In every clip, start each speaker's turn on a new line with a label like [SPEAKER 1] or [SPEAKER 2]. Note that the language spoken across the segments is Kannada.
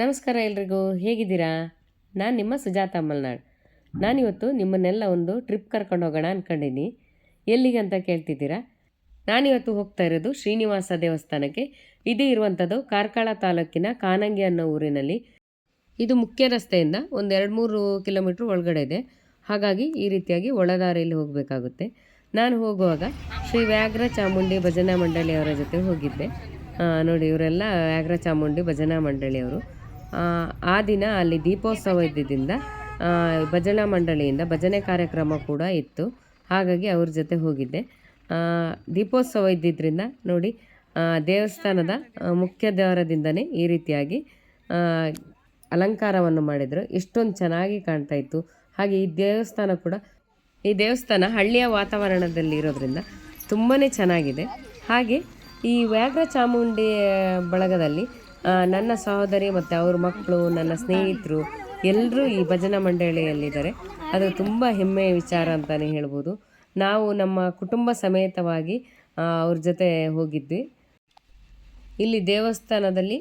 [SPEAKER 1] ನಮಸ್ಕಾರ ಎಲ್ರಿಗೂ, ಹೇಗಿದ್ದೀರಾ? ನಾನು ನಿಮ್ಮ ಸುಜಾತ ಮಲ್ನಾಡ್. ನಾನಿವತ್ತು ನಿಮ್ಮನ್ನೆಲ್ಲ ಒಂದು ಟ್ರಿಪ್ ಕರ್ಕೊಂಡು ಹೋಗೋಣ ಅಂದ್ಕೊಂಡಿನಿ ಎಲ್ಲಿಗೆ ಅಂತ ಕೇಳ್ತಿದ್ದೀರಾ? ನಾನಿವತ್ತು ಹೋಗ್ತಾ ಇರೋದು ಶ್ರೀನಿವಾಸ ದೇವಸ್ಥಾನಕ್ಕೆ. ಇದು ಇರುವಂಥದ್ದು ಕಾರ್ಕಳ ತಾಲೂಕಿನ ಕಾನಂಗಿ ಅನ್ನೋ ಊರಿನಲ್ಲಿ. ಇದು ಮುಖ್ಯ ರಸ್ತೆಯಿಂದ ಒಂದು ಎರಡು ಮೂರು ಕಿಲೋಮೀಟ್ರ್ ಒಳಗಡೆ ಇದೆ. ಹಾಗಾಗಿ ಈ ರೀತಿಯಾಗಿ ಒಳದಾರಿಯಲ್ಲಿ ಹೋಗಬೇಕಾಗುತ್ತೆ. ನಾನು ಹೋಗುವಾಗ ಶ್ರೀ ವ್ಯಾಘ್ರ ಚಾಮುಂಡಿ ಭಜನಾ ಮಂಡಳಿಯವರ ಜೊತೆ ಹೋಗಿದ್ದೆ. ನೋಡಿ, ಇವರೆಲ್ಲ ವ್ಯಾಘ್ರ ಚಾಮುಂಡಿ ಭಜನಾ ಮಂಡಳಿಯವರು. ಆ, ದಿನ ಅಲ್ಲಿ ದೀಪೋತ್ಸವ ಇದ್ದಿದ್ದರಿಂದ ಭಜನಾ ಮಂಡಳಿಯಿಂದ ಭಜನೆ ಕಾರ್ಯಕ್ರಮ ಕೂಡ ಇತ್ತು. ಹಾಗಾಗಿ ಅವ್ರ ಜೊತೆ ಹೋಗಿದ್ದೆ. ದೀಪೋತ್ಸವ ಇದ್ದಿದ್ದರಿಂದ ನೋಡಿ ದೇವಸ್ಥಾನದ ಮುಖ್ಯ ದ್ವಾರದಿಂದನೇ ಈ ರೀತಿಯಾಗಿ ಅಲಂಕಾರವನ್ನು ಮಾಡಿದರು. ಎಷ್ಟೊಂದು ಚೆನ್ನಾಗಿ ಕಾಣ್ತಾ ಇತ್ತು. ಹಾಗೆ ಈ ದೇವಸ್ಥಾನ ಕೂಡ ಈ ದೇವಸ್ಥಾನ ಹಳ್ಳಿಯ ವಾತಾವರಣದಲ್ಲಿ ಇರೋದ್ರಿಂದ ತುಂಬಾ ಚೆನ್ನಾಗಿದೆ. ಹಾಗೆ ಈ ವ್ಯಾಘ್ರ ಚಾಮುಂಡಿ ಬಳಗದಲ್ಲಿ ನನ್ನ ಸಹೋದರಿ ಮತ್ತು ಅವ್ರ ಮಕ್ಕಳು, ನನ್ನ ಸ್ನೇಹಿತರು ಎಲ್ಲರೂ ಈ ಭಜನಾ ಮಂಡಳಿಯಲ್ಲಿದ್ದಾರೆ. ಅದು ತುಂಬ ಹೆಮ್ಮೆಯ ವಿಚಾರ ಅಂತಲೇ ಹೇಳ್ಬೋದು. ನಾವು ನಮ್ಮ ಕುಟುಂಬ ಸಮೇತವಾಗಿ ಅವ್ರ ಜೊತೆ ಹೋಗಿದ್ವಿ. ಇಲ್ಲಿ ದೇವಸ್ಥಾನದಲ್ಲಿ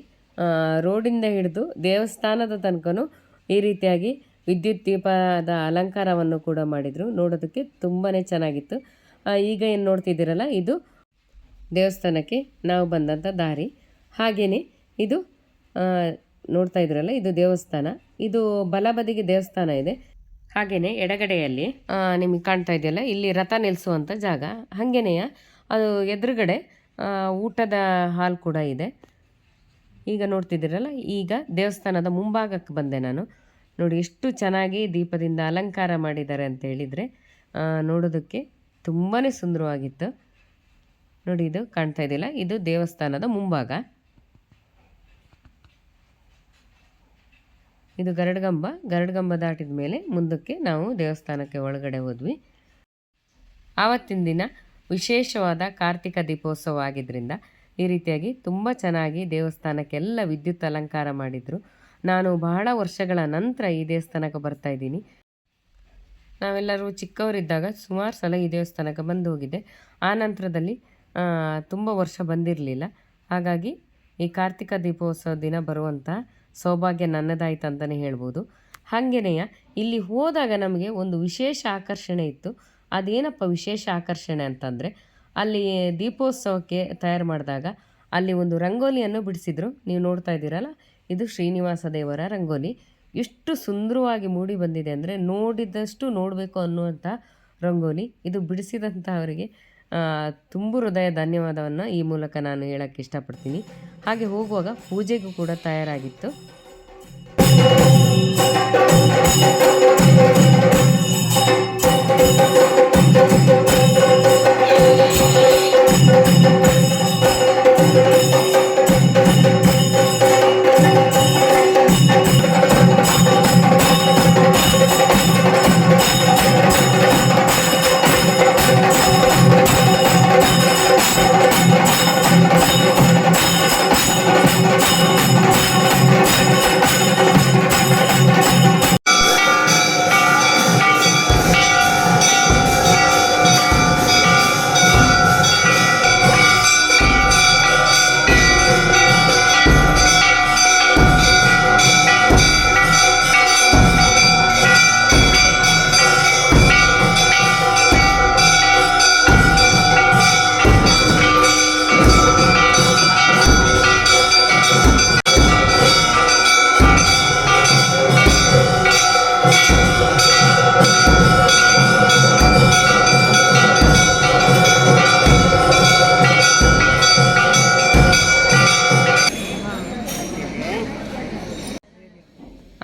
[SPEAKER 1] ರೋಡಿಂದ ಹಿಡಿದು ದೇವಸ್ಥಾನದ ತನಕನೂ ಈ ರೀತಿಯಾಗಿ ವಿದ್ಯುತ್ ದೀಪದ ಅಲಂಕಾರವನ್ನು ಕೂಡ ಮಾಡಿದರು. ನೋಡೋದಕ್ಕೆ ತುಂಬಾ ಚೆನ್ನಾಗಿತ್ತು. ಈಗ ಏನು ನೋಡ್ತಿದ್ದೀರಲ್ಲ, ಇದು ದೇವಸ್ಥಾನಕ್ಕೆ ನಾವು ಬಂದಂಥ ದಾರಿ. ಹಾಗೆಯೇ ಇದು ನೋಡ್ತಾ ಇದ್ರಲ್ಲ, ಇದು ದೇವಸ್ಥಾನ. ಇದು ಬಲಬದಿಗೆ ದೇವಸ್ಥಾನ ಇದೆ. ಹಾಗೆಯೇ ಎಡಗಡೆಯಲ್ಲಿ ನಿಮಗೆ ಕಾಣ್ತಾ ಇದೆಯಲ್ಲ, ಇಲ್ಲಿ ರಥ ನಿಲ್ಲಿಸುವಂಥ ಜಾಗ. ಹಾಗೆಯೇ ಅದು ಎದುರುಗಡೆ ಊಟದ ಹಾಲ್ ಕೂಡ ಇದೆ. ಈಗ ನೋಡ್ತಿದ್ದೀರಲ್ಲ, ಈಗ ದೇವಸ್ಥಾನದ ಮುಂಭಾಗಕ್ಕೆ ಬಂದೆ ನಾನು. ನೋಡಿ, ಎಷ್ಟು ಚೆನ್ನಾಗಿ ದೀಪದಿಂದ ಅಲಂಕಾರ ಮಾಡಿದ್ದಾರೆ ಅಂತ ಹೇಳಿದರೆ ನೋಡೋದಕ್ಕೆ ತುಂಬಾ ಸುಂದರವಾಗಿತ್ತು. ನೋಡಿ, ಇದು ಕಾಣ್ತಾ ಇದೆಯಲ್ಲ, ಇದು ದೇವಸ್ಥಾನದ ಮುಂಭಾಗ. ಇದು ಗರಡ್ಗಂಬ. ಗರಡ್ಗಂಬ ದಾಟಿದ ಮೇಲೆ ಮುಂದಕ್ಕೆ ನಾವು ದೇವಸ್ಥಾನಕ್ಕೆ ಒಳಗಡೆ ಹೋದ್ವಿ. ಆವತ್ತಿನ ದಿನ ವಿಶೇಷವಾದ ಕಾರ್ತಿಕ ದೀಪೋತ್ಸವ ಆಗಿದ್ದರಿಂದ ಈ ರೀತಿಯಾಗಿ ತುಂಬ ಚೆನ್ನಾಗಿ ದೇವಸ್ಥಾನಕ್ಕೆಲ್ಲ ವಿದ್ಯುತ್ ಅಲಂಕಾರ ಮಾಡಿದರು. ನಾನು ಬಹಳ ವರ್ಷಗಳ ನಂತರ ಈ ದೇವಸ್ಥಾನಕ್ಕೆ ಬರ್ತಾ ಇದ್ದೀನಿ. ನಾವೆಲ್ಲರೂ ಚಿಕ್ಕವರಿದ್ದಾಗ ಸುಮಾರು ಸಲ ಈ ದೇವಸ್ಥಾನಕ್ಕೆ ಬಂದು ಹೋಗಿದ್ದೆ. ಆ ನಂತರದಲ್ಲಿ ತುಂಬ ವರ್ಷ ಬಂದಿರಲಿಲ್ಲ. ಹಾಗಾಗಿ ಈ ಕಾರ್ತಿಕ ದೀಪೋತ್ಸವ ದಿನ ಬರುವಂಥ ಸೌಭಾಗ್ಯ ನನ್ನದಾಯ್ತು ಅಂತಲೇ ಹೇಳ್ಬೋದು. ಹಾಗೆಯೇ ಇಲ್ಲಿ ಹೋದಾಗ ನಮಗೆ ಒಂದು ವಿಶೇಷ ಆಕರ್ಷಣೆ ಇತ್ತು. ಅದೇನಪ್ಪ ವಿಶೇಷ ಆಕರ್ಷಣೆ ಅಂತಂದರೆ, ಅಲ್ಲಿ ದೀಪೋತ್ಸವಕ್ಕೆ ತಯಾರು ಮಾಡಿದಾಗ ಅಲ್ಲಿ ಒಂದು ರಂಗೋಲಿಯನ್ನು ಬಿಡಿಸಿದ್ರು. ನೀವು ನೋಡ್ತಾ ಇದ್ದೀರಲ್ಲ, ಇದು ಶ್ರೀನಿವಾಸ ದೇವರ ರಂಗೋಲಿ. ಎಷ್ಟು ಸುಂದರವಾಗಿ ಮೂಡಿ ಬಂದಿದೆ ಅಂದರೆ ನೋಡಿದಷ್ಟು ನೋಡಬೇಕು ಅನ್ನುವಂಥ ರಂಗೋಲಿ. ಇದು ಬಿಡಿಸಿದಂಥವರಿಗೆ ತುಂಬು ಹೃದಯ ಧನ್ಯವಾದವನ್ನು ಈ ಮೂಲಕ ನಾನು ಹೇಳೋಕ್ಕೆ ಇಷ್ಟಪಡ್ತೀನಿ. ಹಾಗೆ ಹೋಗುವಾಗ ಪೂಜೆಗೂ ಕೂಡ ತಯಾರಾಗಿತ್ತು.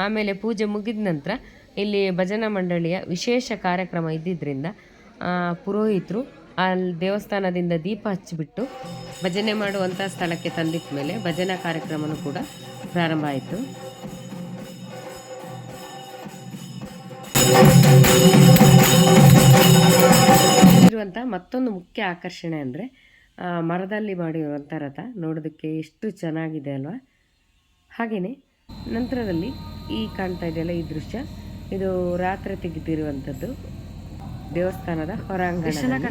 [SPEAKER 1] ಆಮೇಲೆ ಪೂಜೆ ಮುಗಿದ ನಂತರ ಇಲ್ಲಿ ಭಜನಾ ಮಂಡಳಿಯ ವಿಶೇಷ ಕಾರ್ಯಕ್ರಮ ಇದ್ದಿದ್ದರಿಂದ ಪುರೋಹಿತರು ಅಲ್ಲಿ ದೇವಸ್ಥಾನದಿಂದ ದೀಪ ಹಚ್ಚಿಬಿಟ್ಟು ಭಜನೆ ಮಾಡುವಂಥ ಸ್ಥಳಕ್ಕೆ ತಂದಿಟ್ಟ ಮೇಲೆ ಭಜನಾ ಕಾರ್ಯಕ್ರಮನೂ ಕೂಡ ಪ್ರಾರಂಭ ಆಯಿತು. ಇರುವಂಥ ಮತ್ತೊಂದು ಮುಖ್ಯ ಆಕರ್ಷಣೆ ಅಂದರೆ ಮರದಲ್ಲಿ ಮಾಡಿರುವಂಥ ರಥ ನೋಡೋದಕ್ಕೆ ಎಷ್ಟು ಚೆನ್ನಾಗಿದೆ ಅಲ್ವಾ? ಹಾಗೆಯೇ ನಂತರದಲ್ಲಿ ಈ ಕಾಣ್ತಾ ಇದೆಯಲ್ಲ ಈ ದೃಶ್ಯ. ಇದು ರಾತ್ರಿ ತೆಗೆದಿರುವಂಥದ್ದು ದೇವಸ್ಥಾನದ ಹೊರಾಂಗಣ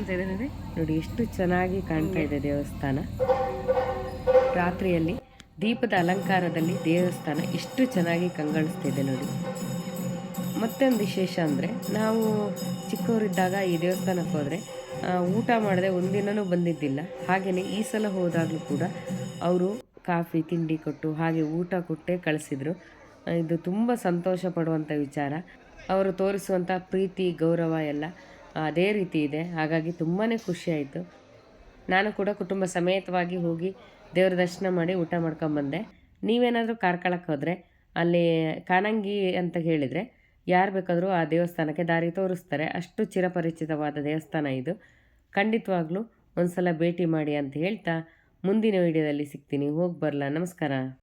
[SPEAKER 1] ನೋಡಿ ಎಷ್ಟು ಚೆನ್ನಾಗಿ ಕಾಣ್ತಾ ಇದೆ ದೇವಸ್ಥಾನ. ರಾತ್ರಿಯಲ್ಲಿ ದೀಪದ ಅಲಂಕಾರದಲ್ಲಿ ದೇವಸ್ಥಾನ ಎಷ್ಟು ಚೆನ್ನಾಗಿ ಕಂಗೊಳಿಸ್ತಿದೆ ನೋಡಿ. ಮತ್ತೊಂದು ವಿಶೇಷ ಅಂದರೆ ನಾವು ಚಿಕ್ಕವರಿದ್ದಾಗ ಈ ದೇವಸ್ಥಾನಕ್ಕೆ ಹೋದರೆ ಊಟ ಮಾಡದೆ ಒಂದಿನನೂ ಬಂದಿದ್ದಿಲ್ಲ. ಹಾಗೆಯೇ ಈ ಸಲ ಹೋದಾಗಲೂ ಕೂಡ ಅವರು ಕಾಫಿ, ತಿಂಡಿ ಕೊಟ್ಟು ಹಾಗೆ ಊಟ ಕೊಟ್ಟೇ ಕಳಿಸಿದರು. ಇದು ತುಂಬ ಸಂತೋಷ ಪಡುವಂಥ ವಿಚಾರ. ಅವರು ತೋರಿಸುವಂಥ ಪ್ರೀತಿ, ಗೌರವ ಎಲ್ಲ ಅದೇ ರೀತಿ ಇದೆ. ಹಾಗಾಗಿ ತುಂಬಾ ಖುಷಿಯಾಯಿತು ನಾನು ಕೂಡ ಕುಟುಂಬ ಸಮೇತವಾಗಿ ಹೋಗಿ ದೇವರ ದರ್ಶನ ಮಾಡಿ ಊಟ ಮಾಡ್ಕೊಂಬಂದೆ ನೀವೇನಾದರೂ ಕಾರ್ಕಳಕ್ಕೆ ಹೋದರೆ, ಅಲ್ಲಿ ಕಾನಂಗಿ ಅಂತ ಹೇಳಿದರೆ, ಯಾರು ಬೇಕಾದರೂ ಆ ದೇವಸ್ಥಾನಕ್ಕೆ ದಾರಿ ತೋರಿಸ್ತಾರೆ. ಅಷ್ಟು ಚಿರಪರಿಚಿತವಾದ ದೇವಸ್ಥಾನ ಇದು. ಖಂಡಿತವಾಗ್ಲೂ ಒಂದು ಸಲ ಭೇಟಿ ಮಾಡಿ ಅಂತ ಹೇಳ್ತಾ ಮುಂದಿನ ವಿಡಿಯೋದಲ್ಲಿ ಸಿಗ್ತೀನಿ. ಹೋಗಿ ಬರಲಾ. ನಮಸ್ಕಾರ.